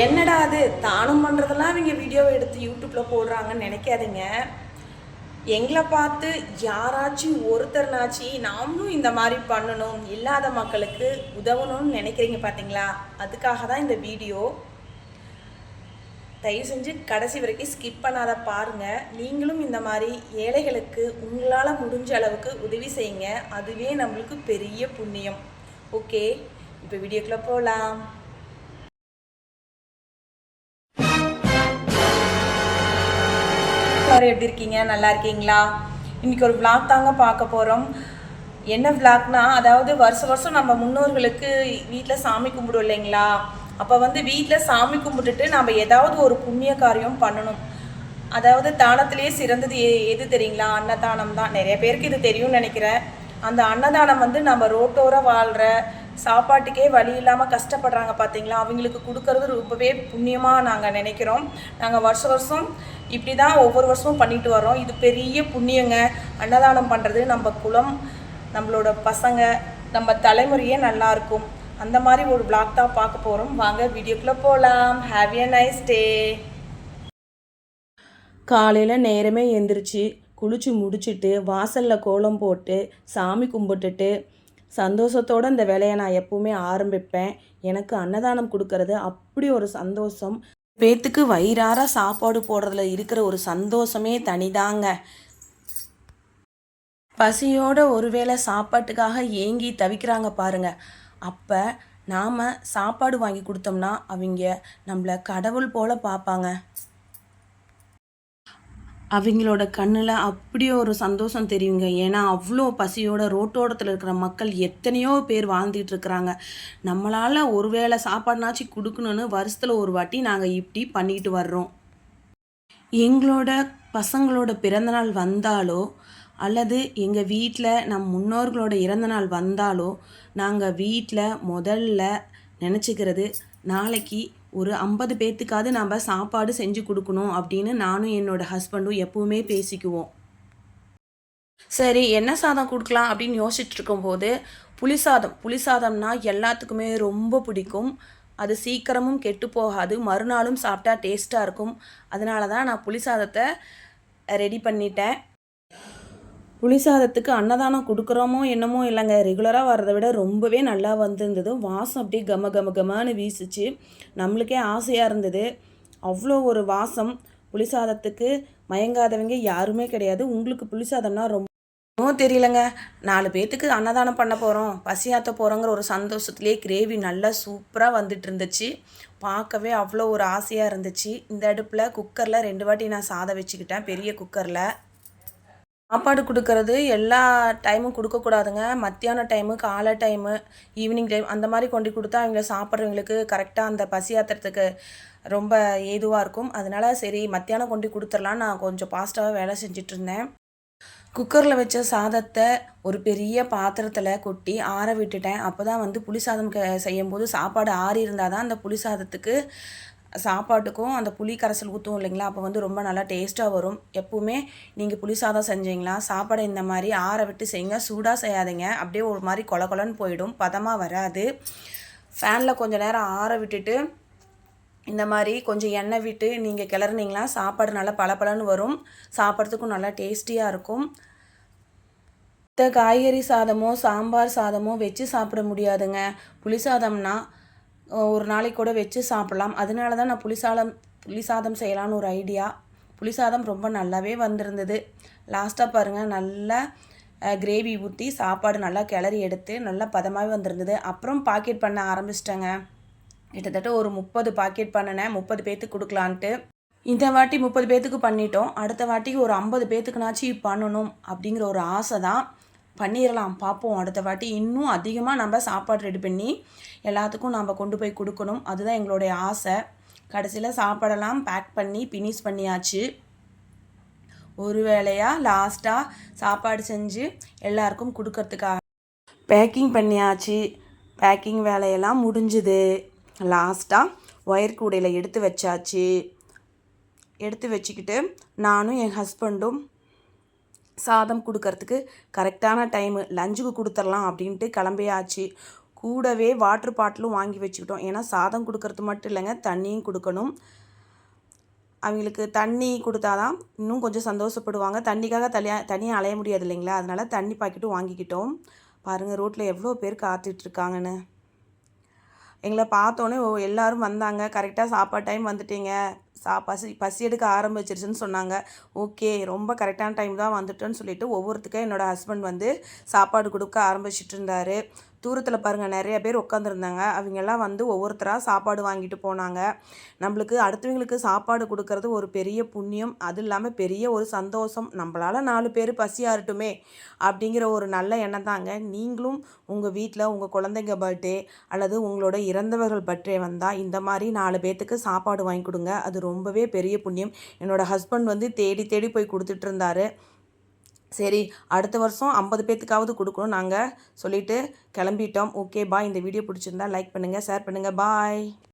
என்னடா அது? தானும் பண்ணுறதெல்லாம் இவங்க வீடியோவை எடுத்து யூடியூப்பில் போடுறாங்கன்னு நினைக்காதீங்க. எங்களை பார்த்து யாராச்சும் ஒருத்தர்னாச்சு நாமளும் இந்த மாதிரி பண்ணணும் இல்லாத மக்களுக்கு உதவணும்னு நினைக்கிறீங்க பார்த்தீங்களா? அதுக்காக தான் இந்த வீடியோ தயவு செஞ்சு கடைசி வரைக்கும் ஸ்கிப் பண்ணாத பாருங்க. நீங்களும் இந்த மாதிரி ஏழைகளுக்கு உங்களால் முடிஞ்ச அளவுக்கு உதவி செய்யுங்க. அதுவே நம்மளுக்கு பெரிய புண்ணியம். ஓகே இப்போ வீடியோக்குள்ளே போகலாம் எல்லாரும் எப்படி இருக்கீங்க? நல்லா இருக்கீங்களா? இன்னைக்கு ஒரு விளாக் தாங்க பார்க்க போகிறோம் என்ன விளாக்னா அதாவது வருஷம் வருஷம் நம்ம முன்னோர்களுக்கு வீட்டில் சாமி கும்பிடுவோம் இல்லைங்களா? அப்போ வந்து வீட்டில் சாமி கும்பிட்டுட்டு நம்ம ஏதாவது ஒரு புண்ணிய காரியம் பண்ணணும். அதாவது தானத்திலேயே சிறந்தது எது தெரியுங்களா? அன்னதானம் தான் நிறைய பேருக்கு இது தெரியும்னு நினைக்கிறேன். அந்த அன்னதானம் வந்து நம்ம ரோட்டோர வாழ்கிற சாப்பாட்டுக்கே வழி இல்லாமல் கஷ்டப்படுறாங்க பார்த்தீங்களா அவங்களுக்கு கொடுக்கறது ரொம்பவே புண்ணியமாக நாங்கள் நினைக்கிறோம். நாங்கள் வருஷ வருஷம் இப்படி தான் ஒவ்வொரு வருஷமும் பண்ணிட்டு வரோம் இது பெரிய புண்ணியங்க. அன்னதானம் பண்ணுறது நம்ம குலம் நம்மளோட பசங்க நம்ம தலைமுறையே நல்லா இருக்கும். அந்த மாதிரி ஒரு பிளாக் தான் பார்க்க போகிறோம் வாங்க வீடியோக்குள்ளே போகலாம் ஹாவ் எ நைஸ் டே காலையில் நேரமே எந்திரிச்சு குளிச்சு முடிச்சுட்டு வாசலில் கோலம் போட்டு சாமி கும்பிட்டுட்டு சந்தோஷத்தோடு இந்த வேலையை நான் எப்பவுமே ஆரம்பிப்பேன். எனக்கு அன்னதானம் கொடுக்கறது அப்படி ஒரு சந்தோஷம். பேத்துக்கு வயிறார சாப்பாடு போடுறதுல இருக்கிற ஒரு சந்தோஷமே தனிதாங்க. பசியோட ஒருவேளை சாப்பாட்டுக்காக ஏங்கி தவிக்கிறாங்க பாருங்க. அப்போ நாம் சாப்பாடு வாங்கி கொடுத்தோம்னா அவங்க நம்மளை கடவுள் போல பார்ப்பாங்க அவங்களோட கண்ணில் அப்படி ஒரு சந்தோஷம் தெரியுங்க. ஏன்னா அவ்வளோ பசியோட ரோட்டோரத்தில் இருக்கிற மக்கள் எத்தனையோ பேர் வாழ்ந்துட்டு இருக்கிறாங்க. நம்மளால் ஒருவேளை சாப்பாடுனாச்சு கொடுக்கணுன்னு வருஷத்தில் ஒரு வாட்டி நாங்கள் இப்படி பண்ணிட்டு வர்றோம். எங்களோட பசங்களோட பிறந்தநாள் வந்தாலோ அல்லது எங்கள் வீட்டில் நம் முன்னோர்களோட இறந்தநாள் வந்தாலோ நாங்கள் வீட்டில் முதல்ல நினச்சிக்கிறது நாளைக்கு ஒரு ஐம்பது பேர்த்துக்காவது நம்ம சாப்பாடு செஞ்சு கொடுக்கணும் அப்படின்னு நானும் என்னோட ஹஸ்பண்டும் எப்பவுமே பேசிக்குவோம். சரி என்ன சாதம் கொடுக்கலாம் அப்படின்னு யோசிச்சுட்டு இருக்கும்போது புளிசாதம் புளிசாதம்னா எல்லாத்துக்குமே ரொம்ப பிடிக்கும். அது சீக்கிரமும் கெட்டு போகாது. மறுநாளும் சாப்பிட்டா டேஸ்ட்டாக இருக்கும். அதனால தான் நான் புளிசாதத்தை ரெடி பண்ணிட்டேன். புளிசாதத்துக்கு அன்னதானம் கொடுக்குறோமோ என்னமோ இல்லைங்க. ரெகுலராக வரதை விட ரொம்பவே நல்லா வந்திருந்தது. வாசம் அப்படியே கம கம கமான்னு வீசுச்சு. நம்மளுக்கே ஆசையாக இருந்தது. அவ்வளோ ஒரு வாசம். புளிசாதத்துக்கு மயங்காதவங்க யாருமே கிடையாது. உங்களுக்கு புளிசாதம்னா ரொம்ப ஒன்றும் தெரியலங்க. நாலு பேர்த்துக்கு அன்னதானம் பண்ண போகிறோம் பசியாற்ற போகிறோங்கிற ஒரு சந்தோஷத்துலேயே கிரேவி நல்லா சூப்பராக வந்துட்டு இருந்துச்சு. பார்க்கவே அவ்வளோ ஒரு ஆசையாக இருந்துச்சு. இந்த அடுப்பில் குக்கரில் ரெண்டு வாட்டி நான் சாதம் வச்சுக்கிட்டேன். பெரிய குக்கரில் சாப்பாடு கொடுக்கறது எல்லா டைமும் கொடுக்கக்கூடாதுங்க. மத்தியான டைமு காலை டைமு ஈவினிங் டைம் அந்த மாதிரி கொண்டு கொடுத்தா அவங்க சாப்பிட்றவங்களுக்கு கரெக்டாக அந்த பசி ஆத்துறதுக்கு ரொம்ப ஏதுவாக இருக்கும். அதனால சரி மத்தியானம் கொண்டு கொடுத்துடலாம் நான் கொஞ்சம் ஃபாஸ்ட்டாக வேலை செஞ்சுட்டு இருந்தேன். குக்கரில் வச்ச சாதத்தை ஒரு பெரிய பாத்திரத்தில் கொட்டி ஆற விட்டுட்டேன். அப்போ தான் வந்து புளி சாதம் க செய்யும்போது சாப்பாடு ஆறி இருந்தால் தான் அந்த புளி சாதத்துக்கு சாப்பாட்டுக்கும் அந்த புளி கரைசல் ஊற்றும் இல்லைங்களா? அப்போ வந்து ரொம்ப நல்லா டேஸ்ட்டாக வரும். எப்போவுமே நீங்கள் புளி சாதம் செஞ்சீங்களா? சாப்பாடை இந்த மாதிரி ஆற விட்டு செய்யுங்க. சூடாக செய்யாதீங்க. அப்படியே ஒரு மாதிரி கொல கொலன்னு போயிடும். பதமாக வராது. ஃபேனில் கொஞ்சம் நேரம் ஆற விட்டுட்டு இந்த மாதிரி கொஞ்சம் எண்ணெய் விட்டு நீங்கள் கிளறினீங்களா சாப்பாடு நல்லா பளபளன்னு வரும். சாப்பிட்றதுக்கும் நல்லா டேஸ்டியாக இருக்கும். மற்ற காய்கறி சாதமோ சாம்பார் சாதமோ வச்சு சாப்பிட முடியாதுங்க. புளி சாதம்னா ஒரு நாளைக்கு கூட வச்சு சாப்பிடலாம். அதனால தான் நான் புளிசாதம் புளிசாதம் புளி சாதம் செய்யலான்னு ஒரு ஐடியா. புளிசாதம் ரொம்ப நல்லாவே வந்திருந்தது. லாஸ்ட்டாக பாருங்கள் நல்லா கிரேவி ஊற்றி சாப்பாடு நல்லா கிளறி எடுத்து நல்லா பதமாகவே வந்திருந்தது. அப்புறம் பாக்கெட் பண்ண ஆரம்பிச்சிட்டேங்க. கிட்டத்தட்ட ஒரு முப்பது பாக்கெட் பண்ணினேன். முப்பது பேத்துக்கு கொடுக்கலான்ட்டு. இந்த வாட்டி முப்பது பேத்துக்கு பண்ணிட்டோம். அடுத்த வாட்டிக்கு ஒரு ஐம்பது பேத்துக்குனாச்சும் பண்ணணும் அப்படிங்கிற ஒரு ஆசை தான் பண்ணிடலாம் பார்ப்போம் அடுத்த வாட்டி இன்னும் அதிகமாக நம்ம சாப்பாடு ரெடி பண்ணி எல்லாத்துக்கும் நம்ம கொண்டு போய் கொடுக்கணும். அதுதான் எங்களுடைய ஆசை. கடைசியில் சாப்பாடெல்லாம் பேக் பண்ணி பினிஷ் பண்ணியாச்சு. ஒரு வேளையாக லாஸ்ட்டாக சாப்பாடு செஞ்சு எல்லாருக்கும் கொடுக்கறதுக்காக பேக்கிங் பண்ணியாச்சு. பேக்கிங் வேலையெல்லாம் முடிஞ்சுது. லாஸ்ட்டாக ஒயர் கூடையில் எடுத்து வச்சாச்சு. எடுத்து வச்சுக்கிட்டு நானும் என் ஹஸ்பண்டும் சாதம் கொடுக்கறதுக்கு கரெக்டான டைமு லஞ்சுக்கு கொடுத்துர்லாம் அப்படின்ட்டு கிளம்பியாச்சு. கூடவே வாட்ரு பாட்டிலும் வாங்கி வச்சுக்கிட்டோம். ஏன்னா சாதம் கொடுக்கறது மட்டும் இல்லைங்க தண்ணியும் கொடுக்கணும். அவங்களுக்கு தண்ணி கொடுத்தா தான் இன்னும் கொஞ்சம் சந்தோஷப்படுவாங்க. தண்ணிக்காக தனியாக தனியாக அலைய முடியாது இல்லைங்களா? அதனால் தண்ணி பாக்கெட்டும் வாங்கிக்கிட்டோம். பாருங்கள் ரோட்டில் எவ்வளோ பேர் காத்துட்ருக்காங்கன்னு எங்களை பார்த்தோன்னே ஓ எல்லாரும் வந்தாங்க. கரெக்டாக சாப்பாடு டைம் வந்துட்டீங்க. சா பசி பசி எடுக்க ஆரம்பிச்சிருச்சுன்னு சொன்னாங்க. ஓகே ரொம்ப கரெக்டான டைம் தான் வந்துட்டோன்னு சொல்லிட்டு ஒவ்வொருத்துக்கும் என்னோடய ஹஸ்பண்ட் வந்து சாப்பாடு கொடுக்க ஆரம்பிச்சிட்டு இருந்தார். தூரத்தில் பாருங்கள் நிறைய பேர் உட்காந்துருந்தாங்க அவங்கெல்லாம் வந்து ஒவ்வொருத்தராக சாப்பாடு வாங்கிட்டு போனாங்க. நம்மளுக்கு அடுத்தவங்களுக்கு சாப்பாடு கொடுக்கறது ஒரு பெரிய புண்ணியம். அது இல்லாமல் பெரிய ஒரு சந்தோஷம். நம்மளால் நாலு பேர் பசியாரட்டுமே அப்படிங்கிற ஒரு நல்ல எண்ணம் தாங்க. நீங்களும் உங்கள் வீட்டில் உங்கள் குழந்தைங்க பர்த்டே அல்லது உங்களோட இறந்தவர்கள் பர்த்டே வந்தால் இந்த மாதிரி நாலு பேர்த்துக்கு சாப்பாடு வாங்கி கொடுங்க. அது ரொம்பவே பெரிய புண்ணியம். என்னோடய ஹஸ்பண்ட் வந்து தேடி தேடி போய் கொடுத்துட்டு இருந்தாரு. சரி அடுத்த வருஷம் ஐம்பது பேர்த்துக்காவது கொடுக்கணும் நாங்கள் சொல்லிவிட்டு கிளம்பிட்டோம். ஓகே பாய் இந்த வீடியோ பிடிச்சிருந்தா லைக் பண்ணுங்கள் ஷேர் பண்ணுங்கள் பாய்